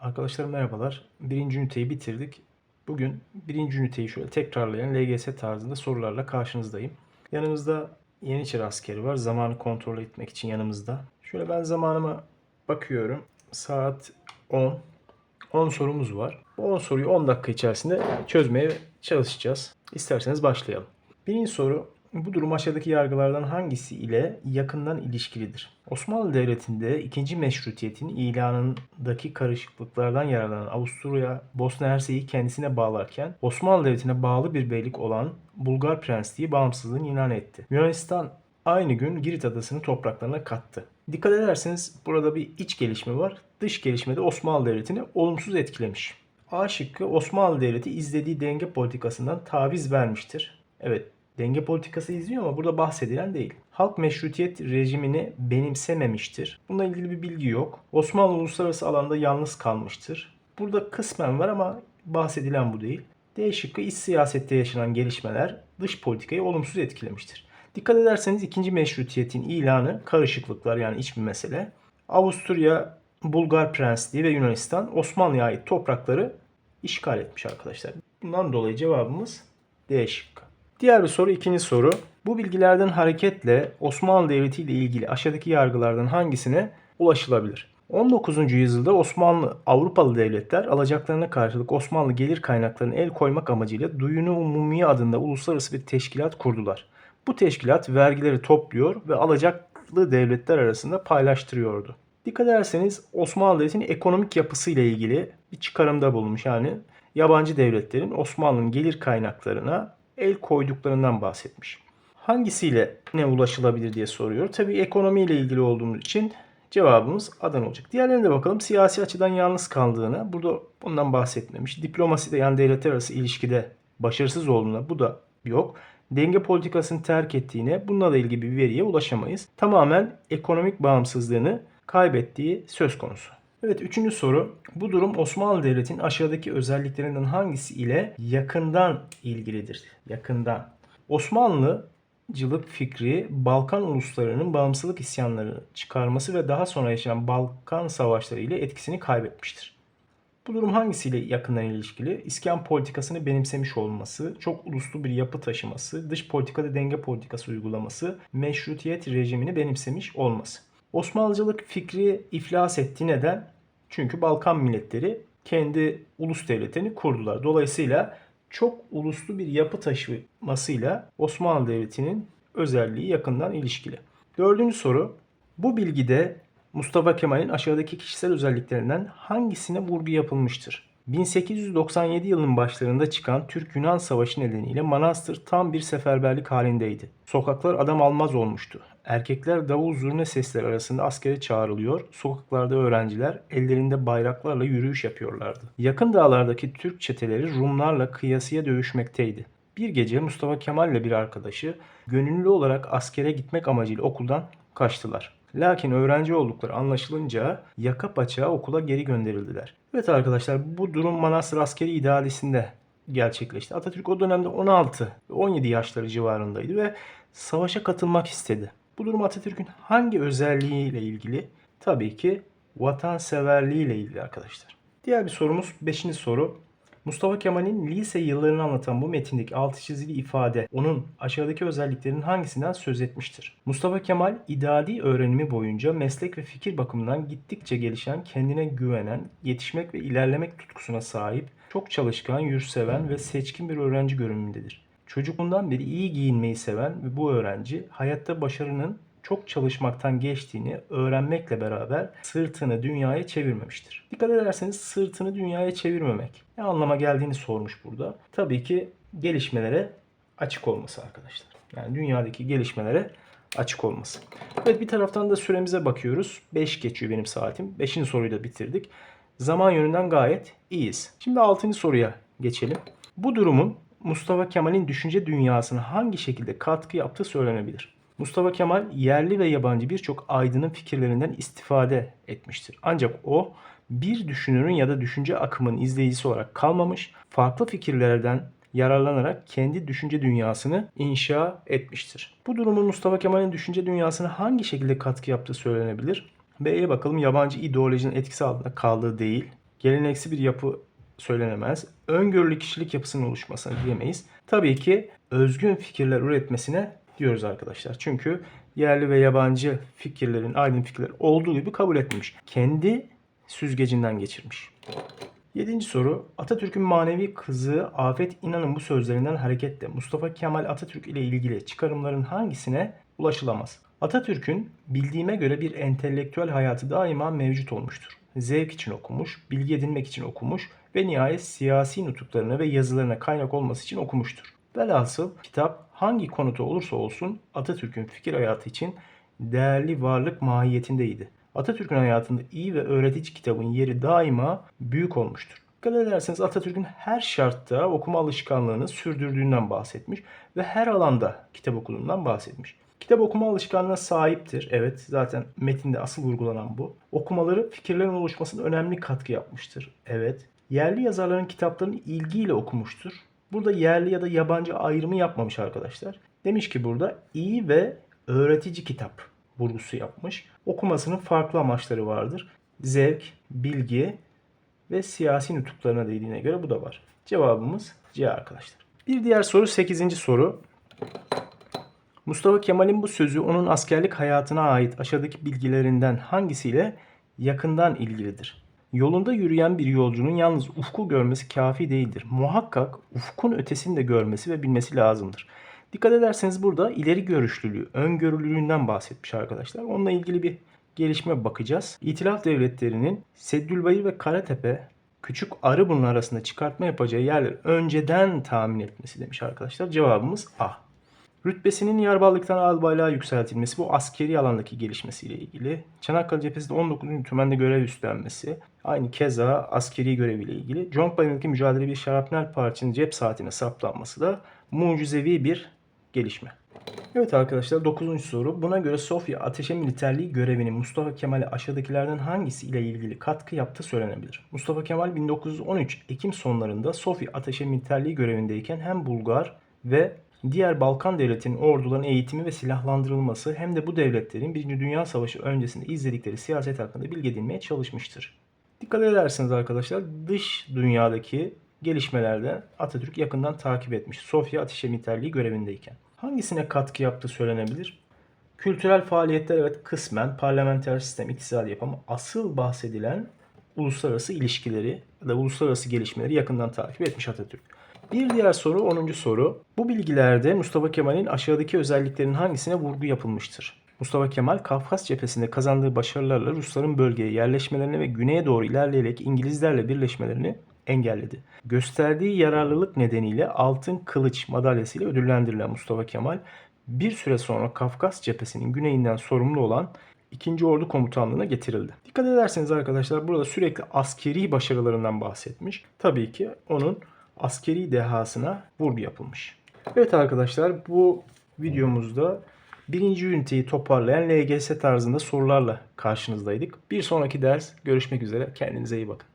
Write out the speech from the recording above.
Arkadaşlar merhabalar. Birinci üniteyi bitirdik. Bugün birinci üniteyi şöyle tekrarlayan LGS tarzında sorularla karşınızdayım. Yanımızda Yeniçeri askeri var. Zamanı kontrol etmek için yanımızda. Şöyle ben zamanıma bakıyorum. Saat 10. 10 sorumuz var. Bu 10 soruyu 10 dakika içerisinde çözmeye çalışacağız. İsterseniz başlayalım. Birinci soru bu durum aşağıdaki yargılardan hangisi ile yakından ilişkilidir? Osmanlı Devleti'nde ikinci meşrutiyetin ilanındaki karışıklıklardan yararlanan Avusturya, Bosna Hersek'i kendisine bağlarken Osmanlı Devleti'ne bağlı bir beylik olan Bulgar Prensliği bağımsızlığını ilan etti. Yunanistan aynı gün Girit adasını topraklarına kattı. Dikkat ederseniz burada bir iç gelişme var. Dış gelişme de Osmanlı Devleti'ni olumsuz etkilemiş. A şıkkı Osmanlı Devleti izlediği denge politikasından taviz vermiştir. Evet denge politikası izliyor ama burada bahsedilen değil. Halk meşrutiyet rejimini benimsememiştir. Bununla ilgili bir bilgi yok. Osmanlı uluslararası alanda yalnız kalmıştır. Burada kısmen var ama bahsedilen bu değil. D şıkkı iç siyasette yaşanan gelişmeler dış politikayı olumsuz etkilemiştir. Dikkat ederseniz ikinci meşrutiyetin ilanı karışıklıklar yani iç bir mesele. Avusturya, Bulgar Prensliği ve Yunanistan Osmanlı'ya ait toprakları işgal etmiş arkadaşlar. Bundan dolayı cevabımız D şıkkı. Diğer bir soru ikinci soru. Bu bilgilerden hareketle Osmanlı Devleti ile ilgili aşağıdaki yargılardan hangisine ulaşılabilir? 19. yüzyılda Osmanlı Avrupalı devletler alacaklarına karşılık Osmanlı gelir kaynaklarına el koymak amacıyla Duyunu Umumiye adında uluslararası bir teşkilat kurdular. Bu teşkilat vergileri topluyor ve alacaklı devletler arasında paylaştırıyordu. Dikkat ederseniz Osmanlı Devleti'nin ekonomik yapısı ile ilgili bir çıkarımda bulunmuş. Yani yabancı devletlerin Osmanlı'nın gelir kaynaklarına el koyduklarından bahsetmiş. Hangisiyle ne ulaşılabilir diye soruyor. Tabii ekonomiyle ilgili olduğumuz için cevabımız Adana olacak. Diğerlerine de bakalım. Siyasi açıdan yalnız kaldığına, burada bundan bahsetmemiş. Diplomaside yani devletler arası ilişkide başarısız olduğuna bu da yok. Denge politikasını terk ettiğine bununla da ilgili bir veriye ulaşamayız. Tamamen ekonomik bağımsızlığını kaybettiği söz konusu. Evet üçüncü soru. Bu durum Osmanlı Devleti'nin aşağıdaki özelliklerinden hangisi ile yakından ilgilidir? Yakından. Osmanlıcılık fikri Balkan uluslarının bağımsızlık isyanları çıkarması ve daha sonra yaşanan Balkan savaşları ile etkisini kaybetmiştir. Bu durum hangisiyle yakından ilişkili? İskan politikasını benimsemiş olması, çok uluslu bir yapı taşıması, dış politikada denge politikası uygulaması, meşrutiyet rejimini benimsemiş olması. Osmanlıcılık fikri iflas etti. Neden? Çünkü Balkan milletleri kendi ulus devletini kurdular. Dolayısıyla çok uluslu bir yapı taşımasıyla Osmanlı Devleti'nin özelliği yakından ilişkili. Dördüncü soru. Bu bilgide Mustafa Kemal'in aşağıdaki kişisel özelliklerinden hangisine vurgu yapılmıştır? 1897 yılının başlarında çıkan Türk-Yunan Savaşı nedeniyle Manastır tam bir seferberlik halindeydi. Sokaklar adam almaz olmuştu. Erkekler davul zurna sesleri arasında askere çağrılıyor, sokaklarda öğrenciler ellerinde bayraklarla yürüyüş yapıyorlardı. Yakın dağlardaki Türk çeteleri Rumlarla kıyasıya dövüşmekteydi. Bir gece Mustafa Kemal ile bir arkadaşı gönüllü olarak askere gitmek amacıyla okuldan kaçtılar. Lakin öğrenci oldukları anlaşılınca yaka paça okula geri gönderildiler. Evet arkadaşlar bu durum Manastır Askeri İdaresi'nde gerçekleşti. Atatürk o dönemde 16 ve 17 yaşları civarındaydı ve savaşa katılmak istedi. Bu durum Atatürk'ün hangi özelliğiyle ilgili? Tabii ki vatanseverliğiyle ilgili arkadaşlar. Diğer bir sorumuz 5. soru. Mustafa Kemal'in lise yıllarını anlatan bu metindeki altı çizili ifade onun aşağıdaki özelliklerinin hangisinden söz etmiştir? Mustafa Kemal ideali öğrenimi boyunca meslek ve fikir bakımından gittikçe gelişen, kendine güvenen, yetişmek ve ilerlemek tutkusuna sahip, çok çalışkan, yurtseven ve seçkin bir öğrenci görünümündedir. Çocukluğundan beri iyi giyinmeyi seven ve bu öğrenci hayatta başarının çok çalışmaktan geçtiğini öğrenmekle beraber sırtını dünyaya çevirmemiştir. Dikkat ederseniz sırtını dünyaya çevirmemek ne anlama geldiğini sormuş burada. Tabii ki gelişmelere açık olması arkadaşlar. Yani dünyadaki gelişmelere açık olması. Evet bir taraftan da süremize bakıyoruz. 5 geçiyor benim saatim. 5. soruyu da bitirdik. Zaman yönünden gayet iyiyiz. Şimdi 6. soruya geçelim. Bu durumun Mustafa Kemal'in düşünce dünyasına hangi şekilde katkı yaptığı söylenebilir. Mustafa Kemal yerli ve yabancı birçok aydının fikirlerinden istifade etmiştir. Ancak o bir düşünürün ya da düşünce akımının izleyicisi olarak kalmamış, farklı fikirlerden yararlanarak kendi düşünce dünyasını inşa etmiştir. Bu durumun Mustafa Kemal'in düşünce dünyasına hangi şekilde katkı yaptığı söylenebilir? B'ye bakalım yabancı ideolojinin etkisi altında kaldığı değil. Geleneksel bir yapı söylenemez. Öngörülü kişilik yapısının oluşmasına diyemeyiz. Tabii ki özgün fikirler üretmesine diyoruz arkadaşlar. Çünkü yerli ve yabancı fikirlerin, aydın fikirler olduğu gibi kabul etmemiş. Kendi süzgecinden geçirmiş. Yedinci soru. Atatürk'ün manevi kızı Afet İnan'ın bu sözlerinden hareketle Mustafa Kemal Atatürk ile ilgili çıkarımların hangisine ulaşılamaz? Atatürk'ün bildiğime göre bir entelektüel hayatı daima mevcut olmuştur. Zevk için okumuş, bilgi edinmek için okumuş ve nihayet siyasi nutuklarına ve yazılarına kaynak olması için okumuştur. Velhasıl kitap hangi konuda olursa olsun Atatürk'ün fikir hayatı için değerli varlık mahiyetindeydi. Atatürk'ün hayatında iyi ve öğretici kitabın yeri daima büyük olmuştur. Dikkat ederseniz Atatürk'ün her şartta okuma alışkanlığını sürdürdüğünden bahsetmiş ve her alanda kitap okuduğundan bahsetmiş. Kitap okuma alışkanlığına sahiptir. Evet zaten metinde asıl vurgulanan bu. Okumaları fikirlerin oluşmasına önemli katkı yapmıştır. Evet. Yerli yazarların kitaplarını ilgiyle okumuştur. Burada yerli ya da yabancı ayrımı yapmamış arkadaşlar. Demiş ki burada iyi ve öğretici kitap vurgusu yapmış. Okumasının farklı amaçları vardır. Zevk, bilgi ve siyasi nutuklarına değdiğine göre bu da var. Cevabımız C arkadaşlar. Bir diğer soru 8. soru. Mustafa Kemal'in bu sözü onun askerlik hayatına ait aşağıdaki bilgilerinden hangisiyle yakından ilgilidir? Yolunda yürüyen bir yolcunun yalnız ufku görmesi kafi değildir. Muhakkak ufkun ötesini de görmesi ve bilmesi lazımdır. Dikkat ederseniz burada ileri görüşlülüğü, öngörülülüğünden bahsetmiş arkadaşlar. Onunla ilgili bir gelişme bakacağız. İtilaf devletlerinin Seddülbayır ve Karatepe Küçük Arıburnu arasında çıkartma yapacağı yerleri önceden tahmin etmesi demiş arkadaşlar. Cevabımız A. Rütbesinin yarballıktan albaylığa yükseltilmesi bu askeri alandaki gelişmesiyle ilgili. Çanakkale cephesinde 19. tümende görev üstlenmesi. Aynı keza askeri göreviyle ilgili. Conk mücadele bir şarapnel parçanın cep saatine saplanması da mucizevi bir gelişme. Evet arkadaşlar 9. soru. Buna göre Sofya Ateşe Militerliği görevinin Mustafa Kemal'e aşağıdakilerden hangisi ile ilgili katkı yaptığı söylenebilir. Mustafa Kemal 1913 Ekim sonlarında Sofya Ateşe Militerliği görevindeyken hem Bulgar ve diğer Balkan devletinin orduların eğitimi ve silahlandırılması hem de bu devletlerin 1. Dünya Savaşı öncesinde izledikleri siyaset hakkında bilgi edinmeye çalışmıştır. Dikkat ederseniz arkadaşlar dış dünyadaki gelişmelerde Atatürk yakından takip etmiş. Sofya Ateşe Militerliği görevindeyken. Hangisine katkı yaptığı söylenebilir? Kültürel faaliyetler evet kısmen parlamenter sistem, iktisadi yapı ama asıl bahsedilen uluslararası ilişkileri ya da uluslararası gelişmeleri yakından takip etmiş Atatürk. Bir diğer soru 10. soru. Bu bilgilerde Mustafa Kemal'in aşağıdaki özelliklerin hangisine vurgu yapılmıştır? Mustafa Kemal Kafkas cephesinde kazandığı başarılarla Rusların bölgeye yerleşmelerini ve güneye doğru ilerleyerek İngilizlerle birleşmelerini engelledi. Gösterdiği yararlılık nedeniyle Altın Kılıç madalyasıyla ödüllendirilen Mustafa Kemal bir süre sonra Kafkas cephesinin güneyinden sorumlu olan 2. Ordu Komutanlığı'na getirildi. Dikkat ederseniz arkadaşlar burada sürekli askeri başarılarından bahsetmiş. Tabii ki onun askeri dehasına vurgu yapılmış. Evet arkadaşlar bu videomuzda birinci üniteyi toparlayan LGS tarzında sorularla karşınızdaydık. Bir sonraki ders görüşmek üzere. Kendinize iyi bakın.